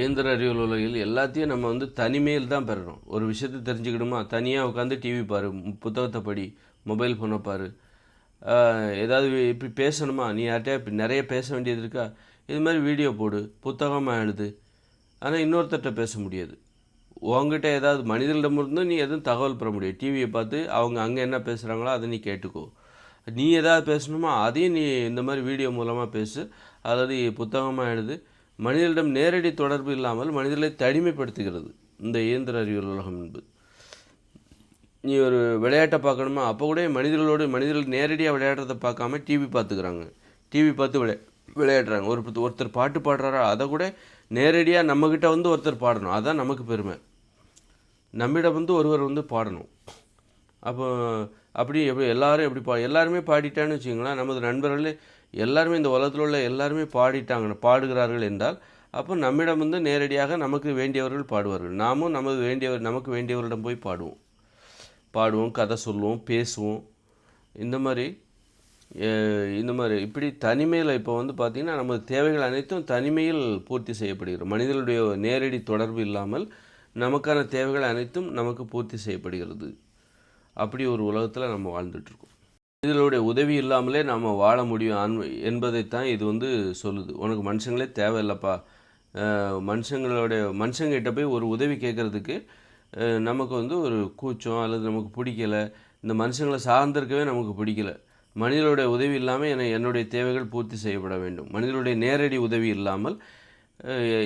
இயந்திர அறிவியல் உலகில் எல்லாத்தையும் நம்ம வந்து தனிமையில் தான் பெறணும். ஒரு விஷயத்த தெரிஞ்சுக்கணுமா தனியாக உட்காந்து டிவி பாரு புத்தகத்தை படி மொபைல் ஃபோனை பாரு. ஏதாவது இப்படி பேசணுமா? நீ யார்கிட்டயா இப்படி நிறைய பேச வேண்டியது இருக்கா? இது மாதிரி வீடியோ போடு புத்தகமாக எழுது. ஆனால் இன்னொருத்தர்கிட்ட பேச முடியாது. உங்ககிட்ட ஏதாவது மனிதர்களிடமிருந்து நீ எதுவும் தகவல் பெற முடியும் டிவியை பார்த்து அவங்க அங்கே என்ன பேசுகிறாங்களோ அதை நீ கேட்டுக்கோ. நீ எதாவது பேசணுமா? அதையும் நீ இந்த மாதிரி வீடியோ மூலமாக பேசு. அதாவது புத்தகமாக எழுது. மனிதனிடம் நேரடி தொடர்பு இல்லாமல் மனிதர்களை தனிமைப்படுத்துகிறது. இந்த இயந்திர அறிவியல் உலகம் என்பது. நீ ஒரு விளையாட்டை பார்க்கணுமா? அப்போ கூட மனிதர்களோடு மனிதர்கள் நேரடியாக விளையாடுறதை பார்க்காம டிவி பார்த்துக்கிறாங்க. டிவி பார்த்து விளையா விளையாடுறாங்க. ஒரு ஒருத்தர் பாட்டு பாடுறாரா? அதை கூட நேரடியாக நம்மக்கிட்ட வந்து ஒருத்தர் பாடணும். அதுதான் நமக்கு பெருமை. நம்மிடம் வந்து ஒருவர் வந்து பாடணும். அப்போ அப்படி எப்படி எல்லாரும் எப்படி பா எல்லாருமே பாடிட்டான்னு வச்சுங்களேன் நமது நண்பர்களே எல்லாருமே இந்த உலகத்தில் உள்ள எல்லாருமே பாடிட்டாங்க பாடுகிறார்கள் என்றால் அப்போ நம்மிடம் வந்து நேரடியாக நமக்கு வேண்டியவர்கள் பாடுவார்கள். நாமும் நமக்கு வேண்டியவர் நமக்கு வேண்டியவரிடம் போய் பாடுவோம். பாடுவோம் கதை சொல்லுவோம் பேசுவோம். இந்த மாதிரி இந்த மாதிரி இப்படி தனிமையில் இப்போ வந்து பார்த்திங்கன்னா நமது தேவைகள் அனைத்தும் தனிமையில் பூர்த்தி செய்யப்படுகிறது. மனிதனுடைய நேரடி தொடர்பு இல்லாமல் நமக்கான தேவைகள் அனைத்தும் நமக்கு பூர்த்தி செய்யப்படுகிறது. அப்படி ஒரு உலகத்தில் நம்ம வாழ்ந்துட்டுருக்கோம் மனிதர்களுடைய உதவி இல்லாமலே நாம் வாழ முடியும். என்பதைத்தான் இது வந்து சொல்லுது. உனக்கு மனுஷங்களே தேவையில்லப்பா. மனுஷங்களுடைய மனுஷங்கிட்ட போய் ஒரு உதவி கேட்குறதுக்கு நமக்கு வந்து ஒரு கூச்சம் அல்லது நமக்கு பிடிக்கல. இந்த மனுஷங்களை சார்ந்திருக்கவே நமக்கு பிடிக்கல. மனிதனுடைய உதவி இல்லாமல் என என்னுடைய தேவைகள் பூர்த்தி செய்யப்பட வேண்டும். மனிதனுடைய நேரடி உதவி இல்லாமல்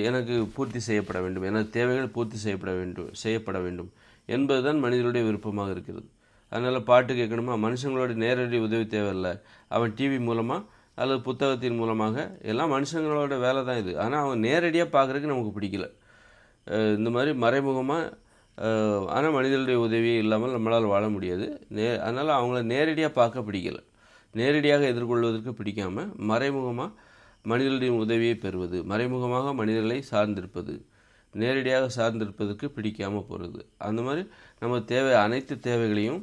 எனக்கு பூர்த்தி செய்யப்பட வேண்டும். எனது தேவைகள் பூர்த்தி செய்யப்பட வேண்டும் செய்யப்பட வேண்டும் என்பதுதான் மனிதனுடைய விருப்பமாக இருக்கிறது. அதனால் பாட்டு கேட்கணுமா? மனுஷங்களோட நேரடி உதவி தேவையில்லை. அவன் டிவி மூலமாக அல்லது புத்தகத்தின் மூலமாக எல்லாம் மனுஷங்களோட வேலை தான் இது. ஆனால் அவன் நேரடியாக பார்க்குறதுக்கு நமக்கு பிடிக்கல. இந்த மாதிரி மறைமுகமாக ஆனால் மனிதர்களுடைய உதவியே இல்லாமல் நம்மளால் வாழ முடியாது. நே அதனால் அவங்கள நேரடியாக பார்க்க பிடிக்கல. நேரடியாக எதிர்கொள்வதற்கு பிடிக்காமல் மறைமுகமாக மனிதர்களுடைய உதவியை பெறுவது மறைமுகமாக மனிதர்களை சார்ந்திருப்பது நேரடியாக சார்ந்திருப்பதற்கு பிடிக்காமல் போகிறது அந்த மாதிரி நம்ம தேவை அனைத்து தேவைகளையும்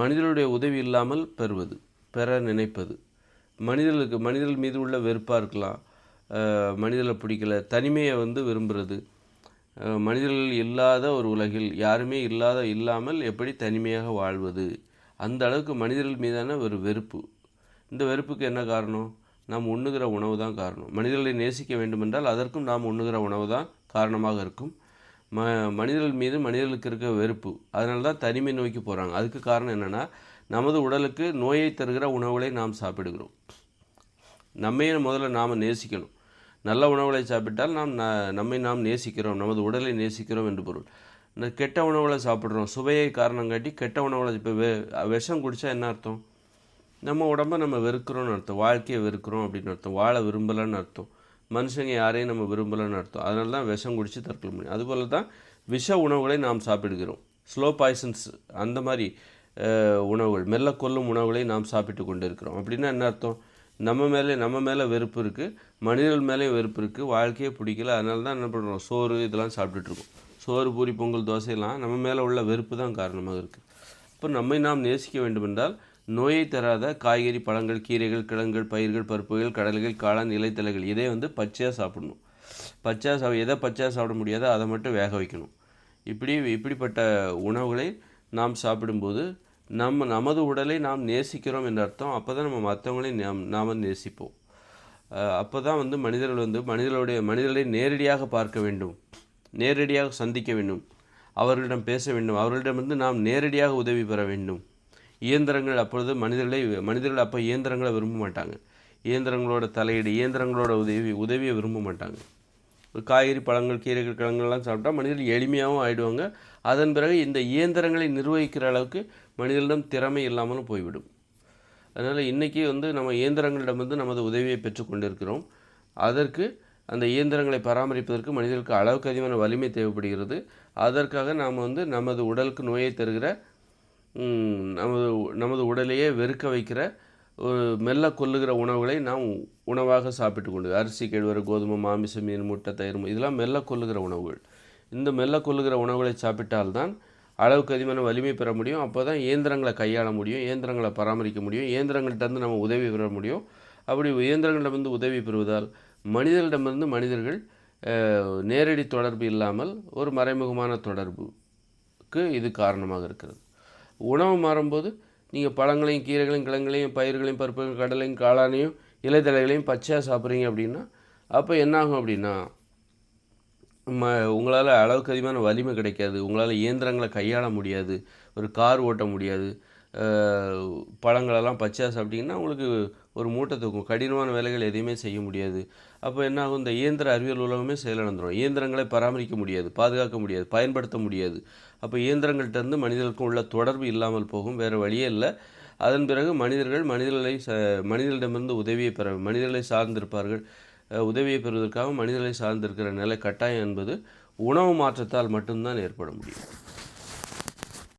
மனிதனுடைய உதவி இல்லாமல் பெறுவது பெற நினைப்பது. மனிதர்களுக்கு மனிதர்கள் மீது உள்ள வெறுப்பாக இருக்கலாம். மனிதர்களை பிடிக்கல. தனிமையை வந்து விரும்புகிறது மனிதர்கள் இல்லாத ஒரு உலகில் யாருமே இல்லாத இல்லாமல் எப்படி தனிமையாக வாழ்வது? அந்த அளவுக்கு மனிதர்கள் மீதான ஒரு வெறுப்பு. இந்த வெறுப்புக்கு என்ன காரணம்? நாம் உண்ணுகிற உணவு தான் காரணம். மனிதர்களை நேசிக்க வேண்டுமென்றால் அதற்கும் நாம் உண்ணுகிற உணவு தான் காரணமாக இருக்கும். ம மனிதர்கள் மீது மனிதர்களுக்கு இருக்க வெறுப்பு. அதனால தான் தனிமை நோக்கி போகிறாங்க அதுக்கு காரணம் என்னென்னா நமது உடலுக்கு நோயை தருகிற உணவுகளை நாம் சாப்பிடுகிறோம். நம்மையே முதல்ல நாம் நேசிக்கணும். நல்ல உணவுகளை சாப்பிட்டால் நாம் ந நம்மை நாம் நேசிக்கிறோம். நமது உடலை நேசிக்கிறோம் என்று பொருள். இந்த கெட்ட உணவுகளை சாப்பிட்றோம். சுவையை காரணம் காட்டி கெட்ட உணவுகளை இப்போ வெ விஷம் குடித்தா என்ன அர்த்தம்? நம்ம உடம்ப நம்ம வெறுக்கிறோம்னு அர்த்தம். வாழ்க்கையை வெறுக்கிறோம் அப்படின்னு அர்த்தம். வாழ விரும்பலைன்னு அர்த்தம். மனுஷங்க யாரையும் நம்ம விரும்பலைன்னு அர்த்தம். அதனால தான் விஷம் குடித்து தற்கொலை முடியும் அதுபோல தான் விஷ உணவுகளை நாம் சாப்பிடுகிறோம். ஸ்லோ பாய்சன்ஸ் அந்த மாதிரி உணவுகள் மெல்ல கொல்லும் உணவுகளை நாம் சாப்பிட்டு கொண்டு இருக்கிறோம் அப்படின்னா என்ன அர்த்தம்? நம்ம மேலே நம்ம மேலே வெறுப்பு இருக்குது மனிதர்கள் மேலேயும் வெறுப்பு இருக்குது வாழ்க்கையே பிடிக்கல. அதனால தான் என்ன பண்ணுறோம் சோறு இதெல்லாம் சாப்பிட்டுட்ருக்கோம் சோறு பூரி பொங்கல் தோசையெல்லாம் நம்ம மேலே உள்ள வெறுப்பு தான் காரணமாக இருக்குது அப்போ நம்மை நாம் நேசிக்க வேண்டுமென்றால் நோயை தராத காய்கறி பழங்கள் கீரைகள் கிழங்குகள் பயிர்கள் பருப்புகள் கடல்கள் காளான் இலைத்தலைகள் இதே வந்து பச்சையாக சாப்பிடணும். பச்சையாக சா எதை பச்சையாக சாப்பிட முடியாதோ அதை மட்டும் வேக வைக்கணும். இப்படி இப்படிப்பட்ட உணவுகளை நாம் சாப்பிடும்போது நம்ம நமது உடலை நாம் நேசிக்கிறோம் என்ற அர்த்தம். அப்போ தான் நம்ம மற்றவங்களை நாம் நாம் நேசிப்போம். அப்போ தான் வந்து மனிதர்கள் வந்து மனிதர்களுடைய மனிதர்களை நேரடியாக பார்க்க வேண்டும். நேரடியாக சந்திக்க வேண்டும். அவர்களிடம் பேச வேண்டும். அவர்களிடமிருந்து நாம் நேரடியாக உதவி பெற வேண்டும். இயந்திரங்கள் அப்பொழுது மனிதர்களை மனிதர்கள் அப்போ இயந்திரங்களை விரும்ப மாட்டாங்க. இயந்திரங்களோட தலையீடு இயந்திரங்களோட உதவி உதவியை விரும்ப மாட்டாங்க. ஒரு காய்கறி பழங்கள் கீரைகள் கிழங்குகள்லாம் சாப்பிட்டா மனிதர்கள் எளிமையாகவும் ஆகிடுவாங்க அதன் பிறகு இந்த இயந்திரங்களை நிர்வகிக்கிற அளவுக்கு மனிதர்களிடம் திறமை இல்லாமலும் போய்விடும். அதனால் இன்றைக்கி வந்து நம்ம இயந்திரங்களிடம் வந்து நமது உதவியை பெற்றுக்கொண்டிருக்கிறோம் அதற்கு அந்த இயந்திரங்களை பராமரிப்பதற்கு மனிதர்களுக்கு அளவுக்கு அதிகமான வலிமை தேவைப்படுகிறது. அதற்காக நாம் வந்து நமது உடலுக்கு நோயை தருகிற நமது நமது உடலையே வெறுக்க வைக்கிற ஒரு மெல்ல கொல்லுகிற உணவுகளை நாம் உணவாக சாப்பிட்டு கொண்டு அரிசி கேழ்வரை கோதுமை மாமிசம் மீன் முட்டை தயிர் இதெல்லாம் மெல்ல கொல்லுகிற உணவுகள். இந்த மெல்ல கொல்லுகிற உணவுகளை சாப்பிட்டால்தான் அளவுக்கு அதிகமான வலிமை பெற முடியும். அப்போ தான் இயந்திரங்களை கையாள முடியும் இயந்திரங்களை பராமரிக்க முடியும் இயந்திரங்கள்கிட்டருந்து நம்ம உதவி பெற முடியும். அப்படி இயந்திரங்களிடமிருந்து உதவி பெறுவதால் மனிதர்களிடமிருந்து மனிதர்கள் நேரடி தொடர்பு இல்லாமல் ஒரு மறைமுகமான தொடர்புக்கு இது காரணமாக இருக்கிறது. உணவு மாறும்போது நீங்கள் பழங்களையும் கீரைகளையும் கிழங்குகளையும் பயிர்களையும் பருப்புகளையும் கடலையும் காளானையும் இலைத்தலைகளையும் பச்சையாக சாப்பிட்றீங்க அப்படின்னா அப்போ என்னாகும் அப்படின்னா ம உங்களால் அளவுக்கு அதிகமான வலிமை கிடைக்காது. உங்களால் இயந்திரங்களை கையாள முடியாது. ஒரு கார் ஓட்ட முடியாது. பழங்களெல்லாம் பச்சையாக சாப்பிட்டிங்கன்னா உங்களுக்கு ஒரு மூட்டை தூக்கும். கடினமான வேலைகள் எதையுமே செய்ய முடியாது. அப்போ என்ன ஆகும் இந்த இயந்திர அறிவியல் உலகமே செயலிழந்துடும் இயந்திரங்களை பராமரிக்க முடியாது பாதுகாக்க முடியாது பயன்படுத்த முடியாது. அப்போ இயந்திரங்கள்ட்ட இருந்து மனிதர்களுக்கும் உள்ள தொடர்பு இல்லாமல் போகும். வேறு வழியே இல்லை. அதன் பிறகு மனிதர்கள் மனிதர்களை ச மனிதர்களிடமிருந்து உதவியை பெற மனிதர்களை சார்ந்திருப்பார்கள். உதவியை பெறுவதற்காக மனிதர்களை சார்ந்திருக்கிற நிலை கட்டாயம் என்பது உணவு மாற்றத்தால் மட்டும்தான் ஏற்பட முடியும்.